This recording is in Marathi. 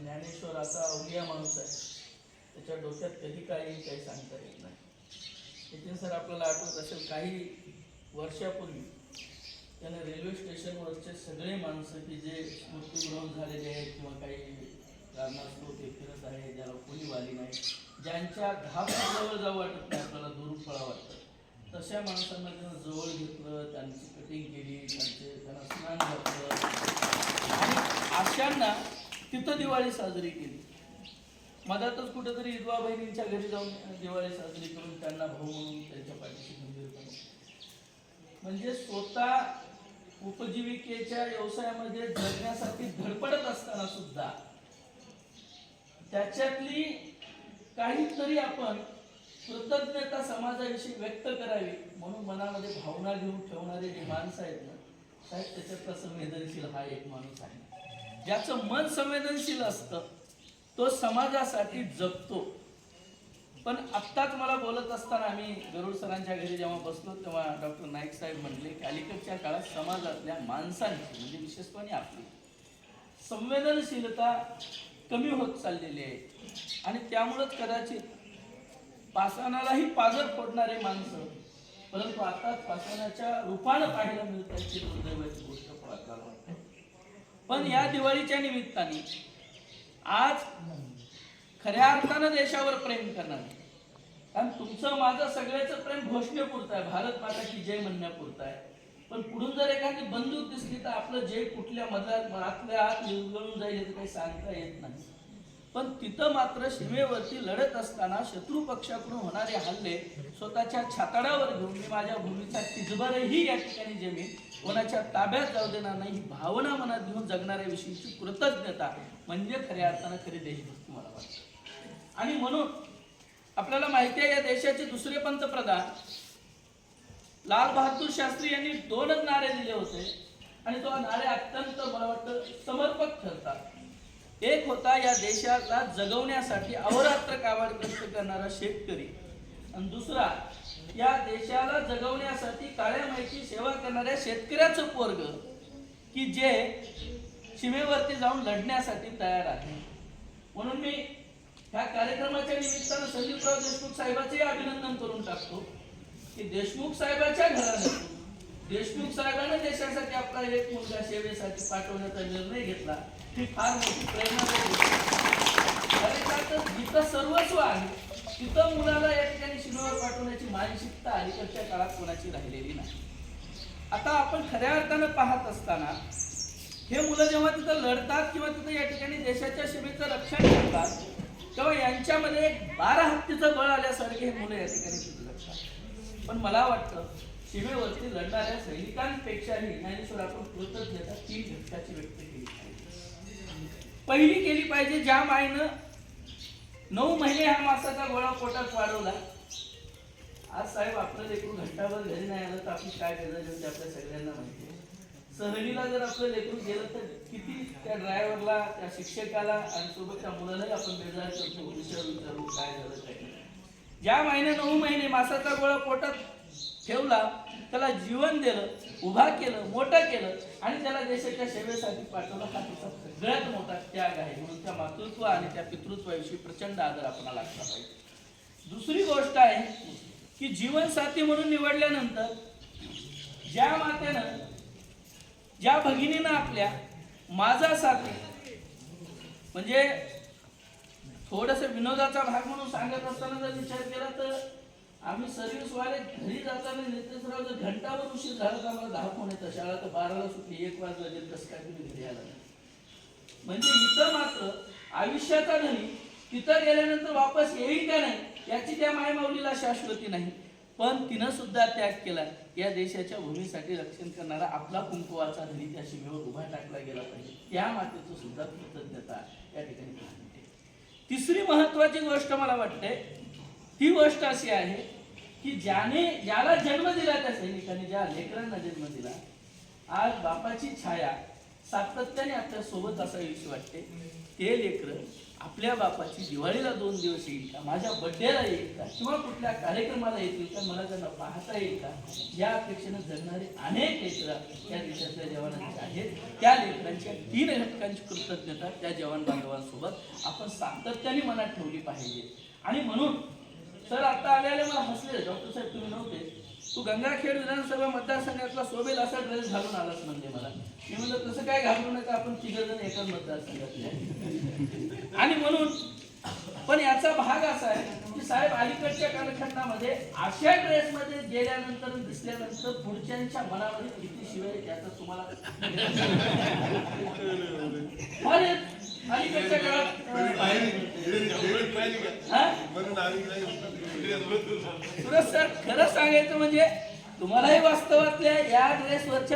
ज्ञानेश्वर असा अवलिया माणूस आहे. त्याच्या डोक्यात कधी काही काही सांगता येत नाही. नितीन सर आपल्याला आठवत असेल काही वर्षापूर्वी त्याने रेल्वे स्टेशनवरचे सगळे माणसं की जे मृत्यूग्रहण झालेले आहेत किंवा काही कारणास्तव ते फिरत आहे ज्याला कोणी वाली नाही ज्यांच्या दहा फुटावर वाटत नाही आपल्याला दुरून फळा वाटतं. तशा माणसांना त्यांना जवळ घेतलं त्यांची कटिंग केली त्यांचे त्यांना स्नान घातलं. आणि अशांना तिथं दिवाळी साजरी केली. मधातच कुठेतरी विधवा बहिणींच्या घरी जाऊन दिवाळी साजरी करून त्यांना भाऊ म्हणून त्यांच्या पाठीशी खंबीरपणे म्हणजे स्वतः उपजीविकेच्या व्यवसायामध्ये जगण्यासाठी धडपडत असताना सुद्धा त्याच्यातली काहीतरी आपण कृतज्ञता समाजाविषयी व्यक्त करावी म्हणून मनामध्ये भावना घेऊन ठेवणारे जे माणसं आहेत ना साहेब त्याच्यातला संवेदनशील हा एक माणूस आहे. ज्याचं मन संवेदनशील असतं तो समाजासाठी जगतो. पण आत्ताच मला बोलत असताना आम्ही गरुड सरांच्या घरी जेव्हा बसलो तेव्हा डॉक्टर नाईक साहेब म्हणले की अलीकडच्या काळात समाजातल्या माणसांची म्हणजे विशेषपणे आपली संवेदनशीलता कमी होत चाललेली आहे. आणि त्यामुळंच कदाचित पाषाणालाही पाजर फोडणारे माणसं परंतु आता पाषाणाच्या रूपानं पाहायला मिळतात दुर्दैवाची गोष्ट वाटते पण या दिवाळीच्या निमित्ताने आज खऱ्या अर्थानं देशावर प्रेम करणार कारण तुमचं माझं सगळ्याचं प्रेम घोषणेपुरतं आहे. भारत माता की जय म्हणण्यापुरतं आहे. पण पुढून जर एखादी बंदूक दिसली तर आपलं जय कुठल्या मधात आतल्या आत विरघळून जाईल याचं काही सांगता येत नाही. पण तिथं मात्र सीमेवरती लढत असताना शत्रू पक्षाकडून होणारे हल्ले स्वतःच्या छाताडावर घेऊन मी माझ्या भूमीचा तिजभरही या ठिकाणी जमीन कोणाच्या ताब्यात जाऊ देणार नाही ही भावना मनात घेऊन जगणाऱ्या विषयीची कृतज्ञता म्हणजे खऱ्या अर्थानं खरी देशभक्ती मला वाटते. आणि म्हणून आपल्याला माहिती आहे या देशाचे दुसरे पंतप्रधान लाल बहादूर शास्त्री यांनी दोनच नारे दिले होते. आणि तो नारे अत्यंत मला वाटतं समर्पक ठरतात. एक होता या देशाला जगवण्यासाठी अहोरात्र काबाड कष्ट करणारा शेतकरी. आणि दुसरा या देशाला जगवण्यासाठी काळ्या माहिती सेवा करणाऱ्या शेतकऱ्याचं पोरग की जे सीमेवरती जाऊन लढण्यासाठी तयार आहे. म्हणून मी ह्या कार्यक्रमाच्या निमित्तानं संदीपराव देशमुख साहेबाचेही अभिनंदन करून टाकतो की देशमुख साहेबाच्या घराण्यातून देशमुख साहेबांनी देशासाठी आपला एक मुलगा सेवेसाठी पाठवण्याचा निर्णय घेतला ही फार मोठी प्रेरणा तर जिथं सर्वस्व आहे तिथं मुलाला या ठिकाणी शिलोवर पाठवण्याची मानसिकता अलीकडच्या काळात कोणाची राहिलेली नाही. आता आपण खऱ्या अर्थानं पाहत असताना हे मुलं जेव्हा तिथं लढतात किंवा तिथं या ठिकाणी देशाच्या सेवेचं रक्षण करतात तेव्हा यांच्यामध्ये बारा हत्तीचं बळ आल्यासारखे हे मुलं या ठिकाणी तिथं पण मला वाटतं सीमेवरती लढणाऱ्या सैनिकांपेक्षाही ज्ञानेश्वर आपण कृतज्ञता तीन घटकाची व्यक्त केली पाहिजे. पहिली केली पाहिजे ज्या मायनं नऊ महिने हा मासाचा गोळा पोटात वाढवला. आज साहेब आपलं लेकरू घंटाभर घरी नाही आलं तर आपली काय गरज ते आपल्या सगळ्यांना माहिती आहे. सहलीला जर आपलं लेकरू गेलं तर किती त्या ड्रायव्हरला त्या शिक्षकाला आणि सोबत त्या मुलालाही आपण बेजार करतो. विचारू विचारू काय झालं काय नाही. ज्या महिने नऊ महिने मासाचा गोळा पोटात ठेवला त्याला जीवन दिलं उभा केलं मोठं केलं आणि त्याला देशाच्या सेवेसाठी पाठवलं हा तिचा सगळ्यात मोठा त्याग आहे. म्हणून त्या मातृत्व आणि त्या पितृत्वाविषयी प्रचंड आदर आपणाला लागला पाहिजे. दुसरी गोष्ट आहे की जीवनसाथी म्हणून निवडल्यानंतर ज्या मातेनं ज्या भगिनीनं आपल्या माझा साथी म्हणजे थोडस विनोदाचा भाग म्हणून सांगत असताना जर विचार केला तर आम्ही सर्व्हिस वाले घरी जाताना नितेशराव जर घंटावर उशीर झाला तर आम्हाला दहा फोन येतात शाळा तर बाराला सुटली एक वाजला जे कसं काय तुम्ही घरी आला म्हणजे इथं मात्र आयुष्याचा नाही तिथं गेल्यानंतर वापस येईल का नाही याची त्या मायमाऊलीला शाश्वती नाही. पण तिनं सुद्धा त्याग केला. या देशाच्या भूमीसाठी रक्षण करणारा आपला कुंकुवाचा धनी त्या शिमेवर उभा टाकला गेला पाहिजे. त्या मातेचं सुद्धा कृतज्ञता या ठिकाणी तिसरी महत्वाची गोष्ट मला वाटते ही गोष्ट अशी आहे की ज्याने ज्याला जन्म दिला त्या सैनिकाने ज्या लेकरांना जन्म दिला आज बापाची छाया सातत्याने आपल्यासोबत असावीशी वाटते. ते लेकर आपल्या बापाची दिवाळीला दोन दिवस येईल का? माझ्या बड्डेला येईल का? किंवा कुठल्या कार्यक्रमाला येतील का? मला त्यांना पाहता येईल का? या अपेक्षेनं जगणारे अनेक लेकरं या देशातल्या जवानांचे आहेत. त्या लेकरांच्या तीन घटकांची कृतज्ञता त्या जवान बांधवांसोबत आपण सातत्याने मनात ठेवली पाहिजे. आणि म्हणून सर आता आलेले मला हसले. डॉक्टर साहेब तुम्ही नव्हते. तू गंगाखेड विधानसभा मतदारसंघातला शोभेल असा ड्रेस घालून आलास म्हणजे मला. मी म्हणलं तसं काय घालू नका आपण तिघ जण एकाच मतदारसंघातले. आणि म्हणून पण याचा भाग असा आहे की साहेब अलीकडच्या कालखंडामध्ये अशा ड्रेसमध्ये गेल्यानंतर दिसल्यानंतर पुढच्यांच्या मनामध्ये किती शिवाय त्याचा तुम्हाला अलीकडच्या काळात हा? सुरज सर खरं सांगायचं म्हणजे तुम्हालाही वास्तवातल्या या ड्रेसवरच्या